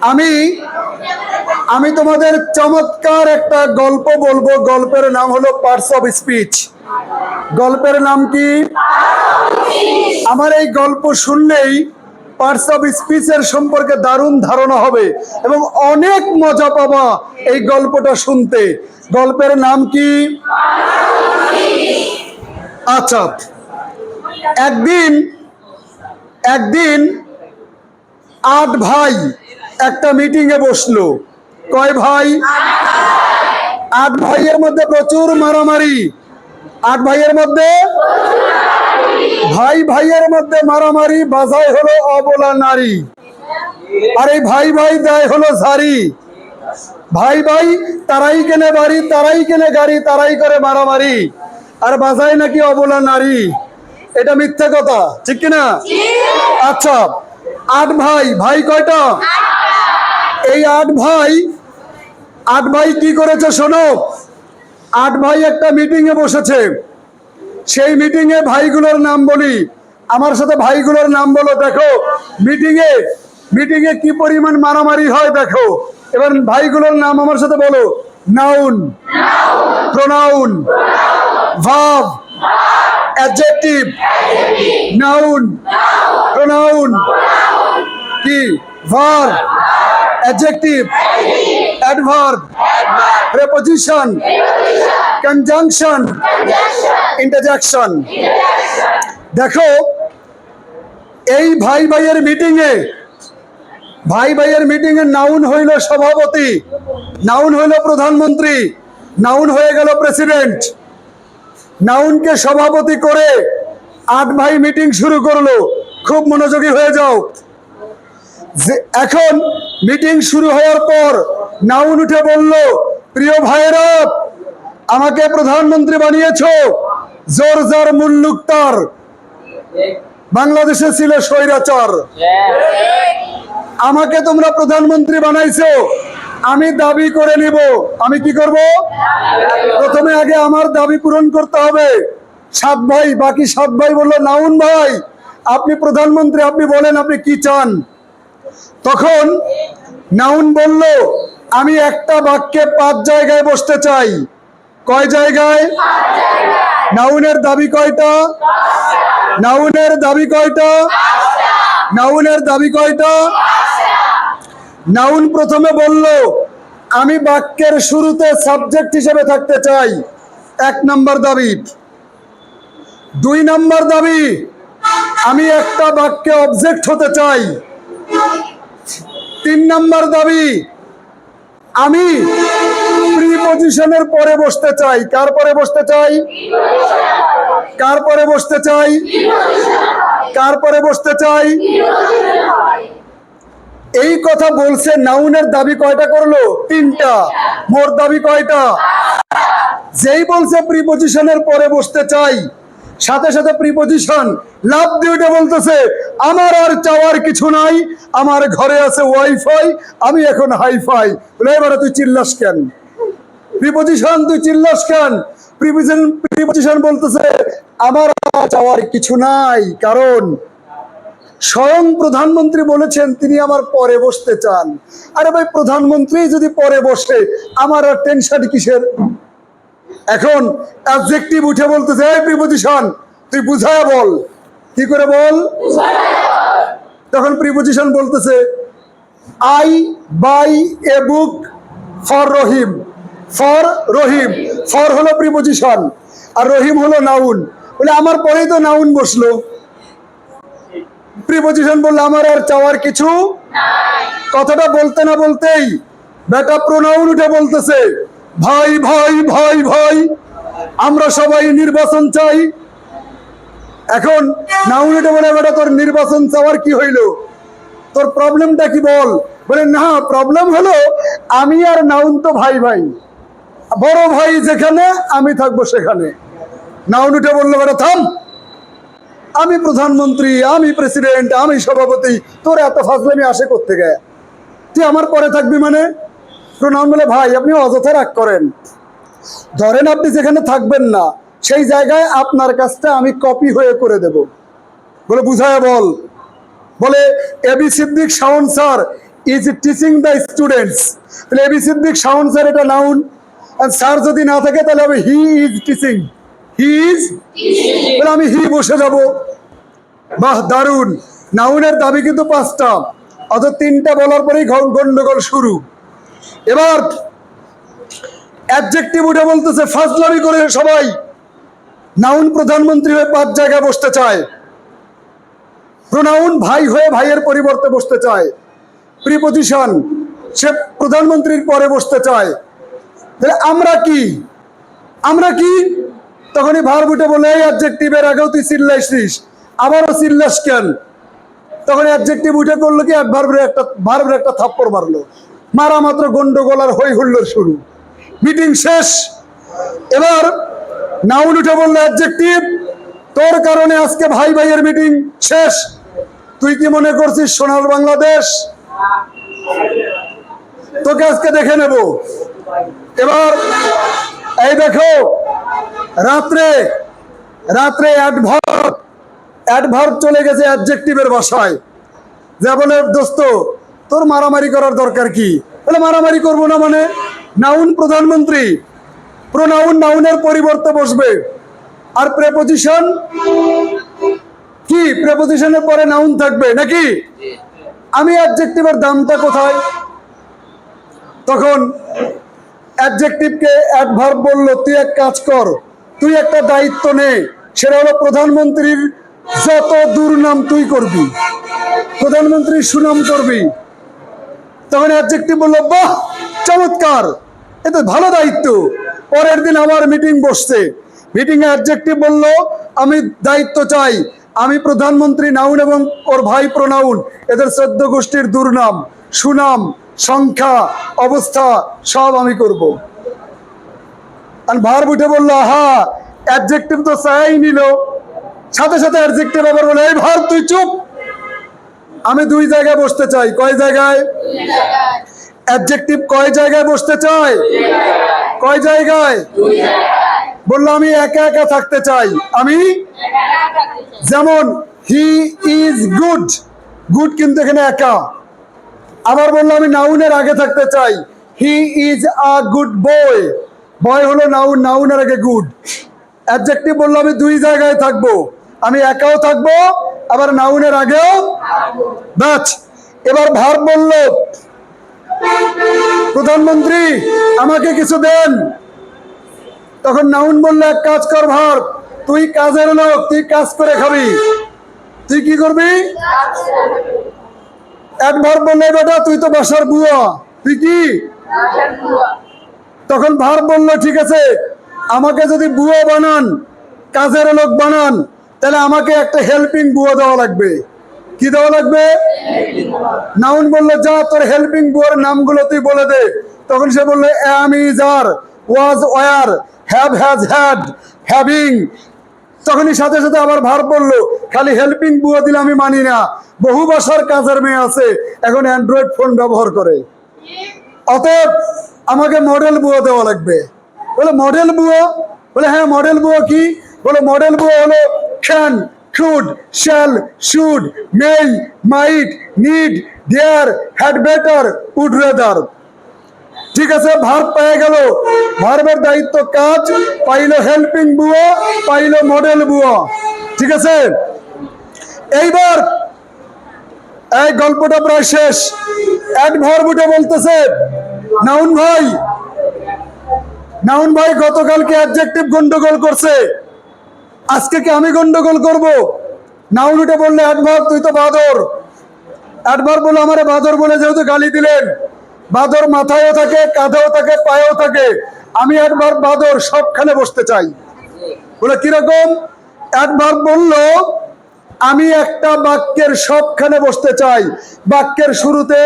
আমি আমি তোমাদের চমৎকার একটা গল্প বলব। গল্পের নাম হলো পার্টস অফ স্পিচ। গল্পের নাম কি? আমার এই গল্প শুনলেই পার্টস অফ স্পিচের সম্পর্কে দারুণ ধারণা হবে এবং অনেক মজা পাবা এই গল্পটা শুনতে। গল্পের নাম কি? আচ্ছা একদিন একদিন আট ভাই একটা মিটিং এ বসল। কয় ভাই? আট ভাইয়ের মধ্যে প্রচুর মারামারি। আট ভাইয়ের মধ্যে? ভাই ভাইয়ের মধ্যে মারামারি বাজায় হলো অবলা নারী। আর এই ভাই ভাই দেয় হলো ঝাড়ি। ভাই ভাই তারাই কেনে বাড়ি তারাই কেনে গাড়ি তারাই করে মারামারি। আর বাজায় নাকি অবলা নারী? এটা মিথ্যে কথা ঠিক কিনা? আচ্ছা আট ভাই ভাই কয়টা? এই আট ভাই আট ভাই কি করেছে শোনো? আট ভাই একটা মিটিং এ বসেছে। সেই মিটিং এ ভাইগুলোর নাম বলি। আমার সাথে ভাইগুলোর নাম বলো, দেখো। মিটিং এ মিটিং এ কি পরিমাণ মারামারি হয়, দেখো। এবার ভাইগুলোর নাম আমার সাথে বলো। Noun pronoun verb adjective noun pronoun কি? Verb adjective adverb preposition, conjunction, interjection. দেখো, এই ভাই ভাইয়ের মিটিং এ ভাই ভাইয়ের মিটিং এ নাউন হইল সভাপতি নাউন হইল প্রধানমন্ত্রী নাউন হয়ে গেল প্রেসিডেন্ট নাউনকে সভাপতি করে আট ভাই মিটিং শুরু করল। খুব মনোযোগী হয়ে যাও। যে এখন মিটিং শুরু হওয়ার পর নাউন উঠে বলল, প্রিয় ভাইয়েরা, আমাকে প্রধানমন্ত্রী বানিয়েছ জোর জোর মুল্লুক তার বাংলাদেশে ছিল স্বৈরাচার। আমাকে তোমরা প্রধানমন্ত্রী বানাইছো। আমি দাবি করে নিব। আমি কি করব? প্রথমে আগে আমার দাবি পূরণ করতে হবে। সাত ভাই, বাকি সাত ভাই বলল, নাউন ভাই, আপনি প্রধানমন্ত্রী, আপনি বলেন, আপনি কি চান? তখন নাউন বলল, আমি একটা বাক্যে পাঁচ জায়গায় বসতে চাই। কয় জায়গায়? নাউনের দাবি কয়টা? নাউনের দাবি কয়টা? নাউনের দাবি কয়টা? নাউন প্রথমে বলল, আমি বাক্যের শুরুতে সাবজেক্ট হিসেবে থাকতে চাই। এক নম্বর দাবি। দুই নম্বর দাবি, আমি একটা বাক্যে অবজেক্ট হতে চাই। তিন নম্বর দাবি, আমি প্রিপজিশনের পরে বসতে চাই। কার পরে বসতে চাই? কার পরে বসতে চাই? কার পরে বসতে চাই? এই কথা বলছে নাউনের দাবি কয়টা করল? তিনটা। মোর দাবি কয়টা? যেই বলছে প্রিপজিশনের পরে বসতে চাই সাথে সাথে প্রিপজিশন লাভ দিয়ে বলতেছে, আমার আর চাওয়ার কিছু নাই, আমার ঘরে আছে ওয়াইফাই আমি এখন হাইফাই বলে, এবারে তুই চিল্লাস কেন? প্রিপজিশন তুই চিল্লাস কেন? প্রিপজিশন প্রিপজিশন বলতেছে, আমার আর চাওয়ার কিছু নাই, কারণ স্বয়ং প্রধানমন্ত্রী বলেছেন তিনি আমার পরে বসতে চান। আরে ভাই, প্রধানমন্ত্রী যদি পরে বসে, আমার আর টেনশন কিসের? এখন অবজেক্টিভ উঠে বলতেছে প্রিপোজিশন তুই বুঝায় বল। কি করে বল? তখন প্রিপোজিশন বলতেছে I buy a book for Rahim for Rahim for হলো প্রিপোজিশন আর রহিম হলো নাউন বলে, আমার পরেই তো নাউন বসল। প্রিপোজিশন বলল, আমার আর চাওয়ার কিছু কথাটা বলতে না বলতেই বেটা প্রোনাউন উঠে বলতেছে ভাই ভাই ভাই ভাই, আমরা সবাই নির্বাচন চাই। এখন নাউন উঠে বলে বেটা, তোর নির্বাচন চাওয়ার কি হইল? তোর প্রবলেমটা কি বল? বলে, না, প্রবলেম হলো আমি আর নাউন তো ভাই ভাই। বড় ভাই যেখানে, আমি থাকব সেখানে। নাউন উঠে বলল বেটা, থাম। আমি প্রধানমন্ত্রী, আমি প্রেসিডেন্ট, আমি সভাপতি, তোর এত ফাজলামি আসে গে তুই আমার পরে থাকবি মানে? প্রণাম বলে, ভাই, আপনি অযথা রাগ করেন। ধরেন আপনি যেখানে থাকবেন না, সেই জায়গায় আপনার কাজটা আমি কপি হয়ে করে দেব। বলে, বুঝায় বল। বলে A B Siddique Shaon sir is teaching the students তাহলে A B Siddique Shaon sir, এটা নাউন আর স্যার যদি না থাকে, তাহলে হবে he is teaching he is তাহলে আমি হি বসে যাব। বাহ দারুণ নাউনের দাবি কিন্তু পাঁচটা। অত তিনটা বলার পরেই গন্ডগোল শুরু। এবার অ্যাডজেক্টিভ উঠে বলতেছে, ফাজলামি করে সবাই। নাউন প্রধানমন্ত্রী হয়ে পাঁচ জায়গায় বসতে চায়। প্রোনাউন ভাই হয়ে ভাইয়ের পরিবর্তে বসতে চায়। প্রিপোজিশন, সে প্রধানমন্ত্রীর পরে বসতে চায়। তাহলে আমরা কি? আমরা কি? তখনই ভার উঠে বলে, এই অ্যাডজেক্টিভের আগেও তুই চিল্লাইছিস, আবারও চিল্লাস কেন? তখন অ্যাডজেক্টিভ উঠে করল কি ভার্বের একটা ভার্বের একটা থাপ্পড় মারলো। মারা মাত্র গন্ডগোল আর হই হুল্লোর শুরু। মিটিং শেষ। এবার নাউন উঠে বলল অ্যাডজেক্টিভ তোর কারণে আজকে ভাই ভাইয়ের মিটিং শেষ। তুই কি মনে করছিস সোনার বাংলাদেশ? তোকে আজকে দেখে নেব। এবার, এই দেখো, রাত্রে রাত্রে অ্যাডভার্ব অ্যাডভার্ব চলে গেছে অ্যাডজেক্টিভের ভাষায়। যা বলে, দোস্ত তোর মারামারি করার দরকার কি? বলে মারামারি করব না মানে? নাউন প্রধানমন্ত্রী, প্রোনাউন নাউনের পরিবর্তে বসবে। আর প্রেপোজিশন কি? প্রেপোজিশনের পরে নাউন থাকবে নাকি? আমি অ্যাডজেক্টিভের দামটা কোথায়? তখন অ্যাডজেক্টিভকে অ্যাডভার্ব বলল, তুই এক কাজ কর, তুই একটা দায়িত্ব নে, সেটা হলো প্রধানমন্ত্রীর যত দুর্নাম তুই করবি, প্রধানমন্ত্রীর সুনাম করবি তখন অ্যাডজেক্টিভ বলল, বাহ, চমৎকার। এ তো ভালো দায়িত্ব। পরের দিন আমার মিটিং বসছে। মিটিং এ অ্যাডজেক্টিভ বলল, আমি দায়িত্ব চাই। আমি প্রধানমন্ত্রী নাউন এবং ওর ভাই প্রনাউন। এদের চোদ্দ গোষ্ঠীর দুর্নাম, সুনাম, সংখ্যা, অবস্থা, সব আমি করব। আর ভার উঠে বলল হা অ্যাডজেক্টিভ তো চাই নিল। সাথে সাথে অ্যাডজেক্টিভ আবার বলে, এই ভার, তুই চুপ। আমি দুই জায়গায় বসতে চাই। কয় জায়গায়? অ্যাডজেক্টিভ কয় জায়গায় বসতে চাই? কয় জায়গায়? বলল, আমি একা একা থাকতে চাই। আমি? যেমন হি ইজ গুড গুড কিন্তু এখানে একা। আবার বলল, আমি নাউনের আগে থাকতে চাই। He is a good boy বয় হলো নাউন নাউনের আগে গুড অ্যাডজেক্টিভ বলল, আমি দুই জায়গায় থাকব। আমি একাও থাকব আবার নাউনের আগেও? ব্যাচ। এবার ভার বলল, প্রধানমন্ত্রী, আমাকে কিছু দেন। তখন নাউন বলল, এক কাজ কর ভার, তুই কাজের লোক, তুই কাজ করে খাবি। তুই কি করবি? একবার বললে বেটা, তুই তো বাসার বুয়া, তুই কি? তখন ভার বলল, ঠিক আছে, আমাকে যদি বুয়া বানান, কাজের লোক বানান তাহলে আমাকে একটা হেল্পিং বুয়া দেওয়া লাগবে। কি দেওয়া লাগবে? নাউন বলল, যা তোর হেল্পিং বুয়ার নামগুলো তুই বলে দে। তখন সে বলল am is are was were have has had having তখনই সাথে সাথে আবার ভার বলল খালি হেল্পিং বুয়া দিলে আমি মানি না। বহু ভাষার কাজের মেয়ে আছে, এখন অ্যান্ড্রয়েড ফোন ব্যবহার করে। অতএব আমাকে মডেল বুয়া দেওয়া লাগবে। বলে মডেল বুয়া? বলে হ্যাঁ মডেল বুয়া কি? বলে মডেল বুয়া হলো can should shall should may might need dare had better would rather ঠিক আছে ভার পেয়ে গেল। ভার্বের দায়িত্ব কাজ, পাইলো হেল্পিং বুয়া, পাইলো মডেল বুয়া। ঠিক আছে? এইবার এই গল্পটা প্রায় শেষ। অ্যাডভার্ব উঠে বলতেছে, নাউন ভাই নাউন ভাই গতকালকে অ্যাডজেক্টিভ গন্ডগোল করছে। আজকে কি আমি গন্ডগোল করব? নাউন বললে অ্যাডভার্ব তুই তো বাদর। অ্যাডভার্ব বলে, আমারে বাদর বলে যেহেতু গালি দিলেন। বাদর মাথায়ও থাকে, কাঁধেও থাকে, পায়েও থাকে। আমি অ্যাডভার্ব বাদর, সবখানে বসতে চাই। বলে, কীরকম? অ্যাডভার্ব বলল, আমি একটা বাক্যের সবখানে বসতে চাই। বাক্যের শুরুতে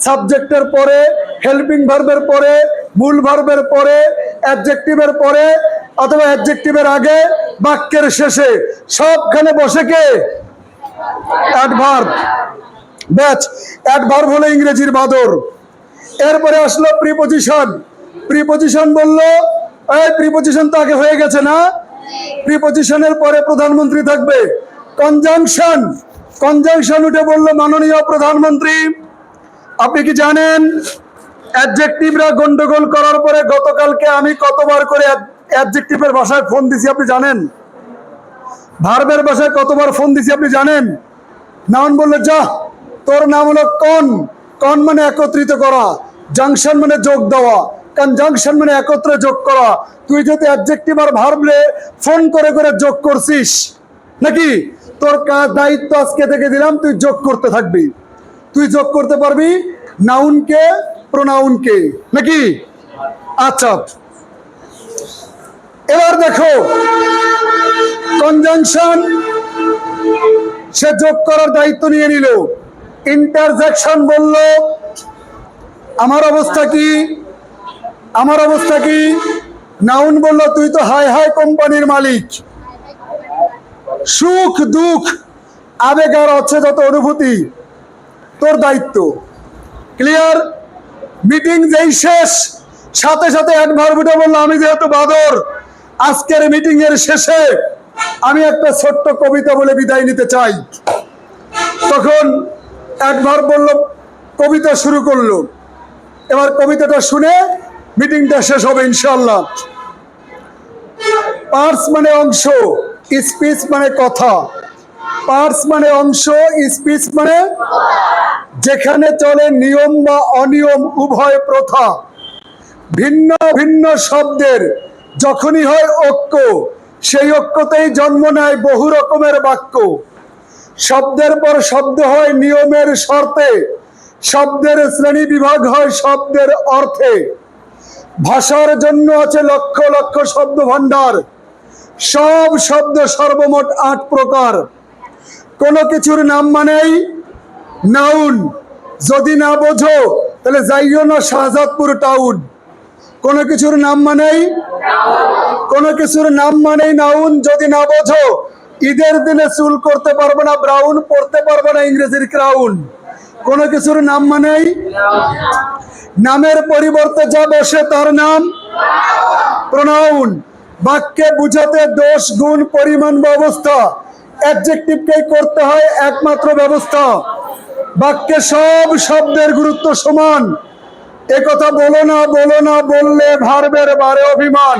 সাবজেক্টের পরে, হেল্পিং ভার্বের পরে, মূল ভার্বের পরে, অ্যাডজেক্টিভের পরে, অথবা অ্যাডজেক্টিভের আগে বাক্যের শেষে সবখানে বসে কে? অ্যাডভার্ব। ব্যাচ অ্যাডভার্ব হলো ইংরেজির বাদর। এরপরে আসলো প্রিপোজিশন। প্রিপোজিশন বলল, এই প্রিপোজিশন তো আগে হয়ে গেছে না? প্রিপোজিশনের পরে প্রধানমন্ত্রী থাকবে। কনজাংশন। কনজাংশন উঠে বলল, মাননীয় প্রধানমন্ত্রী, আপনি কি জানেন, অ্যাডজেক্টিভরা গন্ডগোল করার পরে গতকালকে আমি কতবার করে অ্যাডজেক্টিভের ভাষায় ফোন দিছি, আপনি জানেন? ভার্বের ভাষায় কতবার ফোন দিছি, আপনি জানেন? নাউন বলল, যা, তোর নাম হলো কন। কন মানে একত্রিত করা, জাংশন মানে যোগ দেওয়া। কনজাংশন মানে একত্রে যোগ করা। তুই যদি অ্যাডজেক্টিভ আর ভার্বলে ফোন করে করে যোগ করছিস, নাকি? তোর কাজ দায়িত্ব আজকে থেকে দিলাম, তুই যোগ করতে থাকবি। তুই যোগ করতে পারবি নাউনকে, প্রোনাউনকে, নাকি? আচ্ছা। এবার দেখো কনজাংশন সে যোগ করার দায়িত্ব নিয়ে নিল। ইন্টারজেকশন বলল, আমার অবস্থা কি? আমার অবস্থা কি? নাউন বলল, তুই তো হাই হাই কোম্পানির মালিক। সুখ, দুঃখ, আবেগ আর হচ্ছে যত অনুভূতি, তোর দায়িত্ব। ক্লিয়ার মিটিং যেই শেষ, সাথে সাথে এক ভার্বুটা বলল, আমি যেহেতু বাদর আজকের মিটিং এর শেষে আমি একটা ছোট্ট কবিতা বলে বিদায় নিতে চাই। তখন একবার বলল, কবিতা শুরু করল। এবার কবিতাটা শুনে মিটিংটা শেষ হবে ইনশাল্লাহ পার্স মানে অংশ স্পিচ মানে কথা। পার্স মানে অংশ স্পিচ মানে যেখানে চলে নিয়ম বা অনিয়ম, উভয় প্রথা। ভিন্ন ভিন্ন শব্দের যখনই হয় ঐক্য, সেই ঐক্যতেই জন্ম নেয় বহু রকমের বাক্য। শব্দের পর শব্দ হয় নিয়মের শর্তে, শব্দের শ্রেণি বিভাগ হয় শব্দের অর্থে। ভাষার জন্য আছে লক্ষ লক্ষ শব্দ ভাণ্ডার, সব শব্দ সর্বমোট আট প্রকার। কোনো কিছুর নাম মানেই নাউন। যদি না বোঝো, তাহলে যাইও না শাহজাদপুর টাউন। কোনো কিছুর নাম মানেই, কোনো কিছুর নাম মানেই নাউন যদি না বোঝো, ঈদের দিনে চুল করতে পারব না, ব্রাউন পড়তে পারব না ইংরেজির ক্রাউন। কোনো কিছুর নাম মানেই, নামের পরিবর্তে যা বসে তার নাম, প্রনাউন। বাক্যে বুঝাতে দোষ, গুণ, পরিমাণ বা অবস্থা অ্যাডজেক্টিভকেই করতে হয়, একমাত্র ব্যবস্থা। বাক্যে সব শব্দের গুরুত্ব সমান। কথা বলো না বলো না, বললে ভার্বের বারে অভিমান।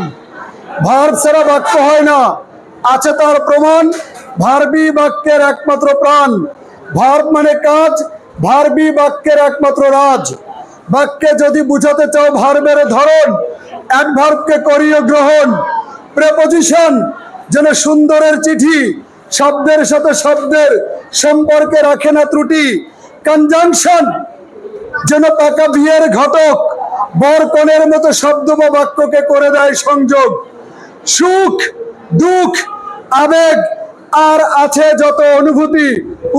ভার্ব ছাড়া বাক্য হয় না। আছে তার প্রমাণ ভার্বি বাক্যের একমাত্র প্রাণ। ভার্ব মানে কাজ ভার্বি বাক্যের একমাত্র রাজ। বাক্যে যদি বুঝাতে চাও ভার্বের ধরন, এক অ্যাডভার্বকে করিও গ্রহণ। প্রেপোজিশন যেন সুন্দরের চিঠি, শব্দের সাথে শব্দের সম্পর্কে রাখে না ত্রুটি। কনজাংশন যেন পাকা বিয়ের ঘটক বর কনের মতো শব্দ বা বাক্যকে করে দেয় সংযোগ। সুখ, দুঃখ, আবেগ, আর আছে যত অনুভূতি,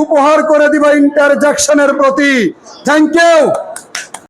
উপহার করে দিবা ইন্টারজাকশনের প্রতি। Thank you